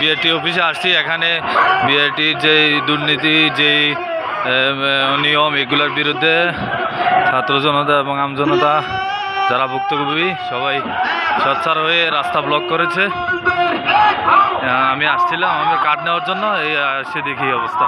BRT অফিসে আসছি। এখানে বিআরটির যে দুর্নীতি, যেই নিয়ম, এগুলোর বিরুদ্ধে ছাত্র জনতা এবং আমজনতা যারা ভুক্তভোগী, সবাই সচ্ছার হয়ে রাস্তা ব্লক করেছে। আমি আসছিলাম আমি কার্ড নেওয়ার জন্য। এই সে দেখি অবস্থা।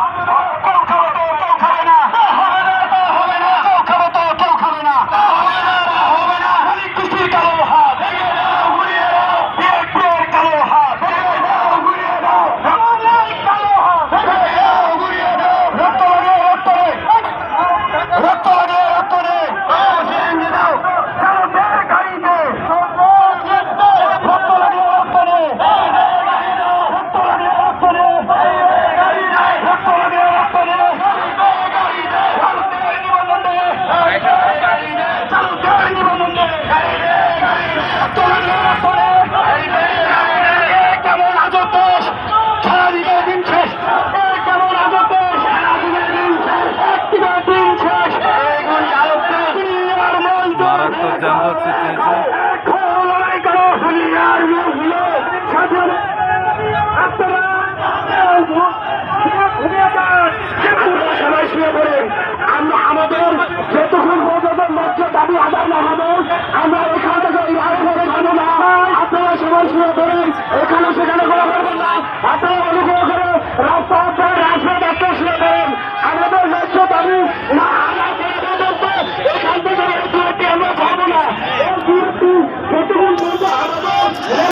আমাদের যতক্ষণ পর্যন্ত ন্যায্য দাবি আদায় না হবে আমরা এখান থেকে আপনারা সবাই শুয়ে পড়েন। এখানে সেখানে কোনো করবেন না। আপনারা অনুকূল